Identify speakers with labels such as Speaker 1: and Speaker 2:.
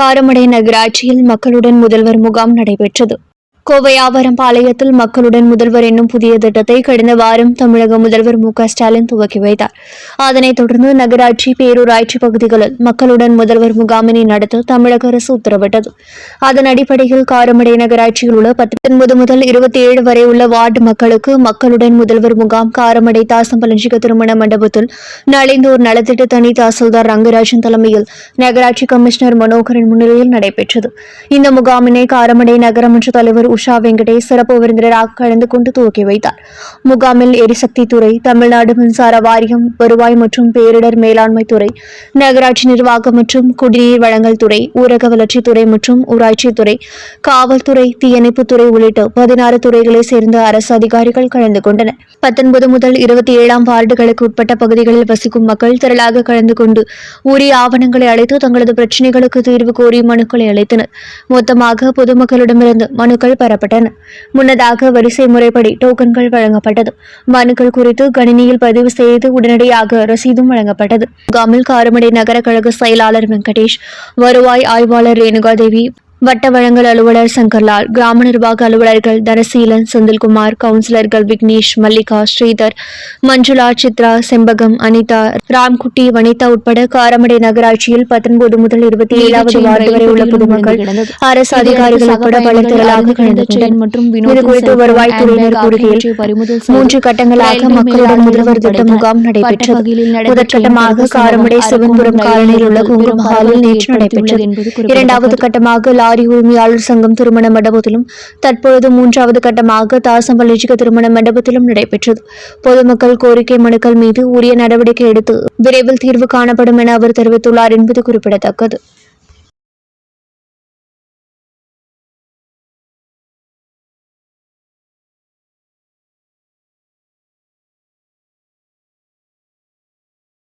Speaker 1: காரமடை நகராட்சியில் மக்களுடன் முதல்வர் முகாம் நடைபெற்றது. கோவை ஆவரம்பாளையத்தில் மக்களுடன் முதல்வர் என்னும் புதிய திட்டத்தை கடந்த வாரம் தமிழக முதல்வர் மு ஸ்டாலின் துவக்கி வைத்தார். அதனைத் தொடர்ந்து நகராட்சி பேரூராட்சி பகுதிகளில் மக்களுடன் முதல்வர் முகாமினை நடத்த தமிழக அரசு உத்தரவிட்டது. அதன் அடிப்படையில் காரமடை நகராட்சியில் உள்ள பத்தொன்பது முதல் இருபத்தி ஏழு வரை உள்ள வார்டு மக்களுக்கு மக்களுடன் முதல்வர் முகாம் காரமடை தாசம்பலஞ்சிக திருமண மண்டபத்தில் நலிந்தோர் நலத்திட்ட தனி தாசில்தார் ரங்கராஜன் தலைமையில் நகராட்சி கமிஷனர் மனோகரன் முன்னிலையில் நடைபெற்றது. இந்த முகாமினை காரமடை நகரமன்ற தலைவர் உஷா வெங்கடேஷ் சிறப்பு விருந்தினராக கலந்து கொண்டு துவக்கி வைத்தார். முகாமில் எரிசக்தி துறை தமிழ்நாடு மின்சார வாரியம் வருவாய் மற்றும் பேரிடர் மேலாண்மை துறை நகராட்சி நிர்வாகம் மற்றும் குடிநீர் வழங்கல் துறை ஊரக வளர்ச்சித்துறை மற்றும் ஊராட்சித்துறை காவல்துறை தீயணைப்புத்துறை உள்ளிட்ட பதினாறு துறைகளைச் சேர்ந்த அரசு அதிகாரிகள் கலந்து கொண்டனர். பத்தொன்பது முதல் இருபத்தி ஏழாம் வார்டுகளுக்கு உட்பட்ட பகுதிகளில் வசிக்கும் மக்கள் திரளாக கலந்து கொண்டு உரிய ஆவணங்களை அழைத்து தங்களது பிரச்சினைகளுக்கு தீர்வு கோரி மனுக்களை அளித்தனர். மொத்தமாக பொதுமக்களிடமிருந்து மனுக்கள் பெறப்பட்டன. முன்னதாக வரிசை முறைப்படி டோக்கன்கள் வழங்கப்பட்டது. மனுக்கள் குறித்து கணினியில் பதிவு செய்து உடனடியாக ரசீதும் வழங்கப்பட்டது. முகாமில் காரமடை நகர கழக செயலாளர் வெங்கடேஷ் வருவாய் ஆய்வாளர் ரேணுகாதேவி வட்ட வழங்கல் அலுவலர் சங்கர்லால் கிராம நிர்வாக அலுவலர்கள் தனசீலன் செந்தில்குமார் கவுன்சிலர்கள் விக்னேஷ் மல்லிகா ஸ்ரீதர் மஞ்சுளா சித்ரா செம்பகம் அனிதா ராம்குட்டி வனிதா உட்பட காரமடை நகராட்சியில் பத்தொன்பது முதல் இருபத்தி ஏழாவது வார்டு வரை உள்ள பொதுமக்கள் அரசு அதிகாரிகள் உட்பட பல திரளாக கலந்து வருவாய்த்துறையினர் கூறுகையில் மூன்று கட்டங்களாக மக்களுடன் முதல்வர் திட்ட முகாம் நடைபெற்றது. முதற்கட்டமாக காரமடை சிவன்புரம் காலனியில் உள்ள குங்கும ஹாலில் நேற்று நடைபெற்றது. இரண்டாவது கட்டமாக லாரி உரிமையாளர் சங்கம் திருமண மண்டபத்திலும் தற்பொழுது மூன்றாவது கட்டமாக தாசம்பள்ளிஜிக திருமண மண்டபத்திலும் நடைபெற்றது. பொதுமக்கள் கோரிக்கை மனுக்கள் மீது உரிய நடவடிக்கை எடுத்து விரைவில் தீர்வு காணப்படும் என அவர் தெரிவித்துள்ளார் என்பது குறிப்பிடத்தக்கது.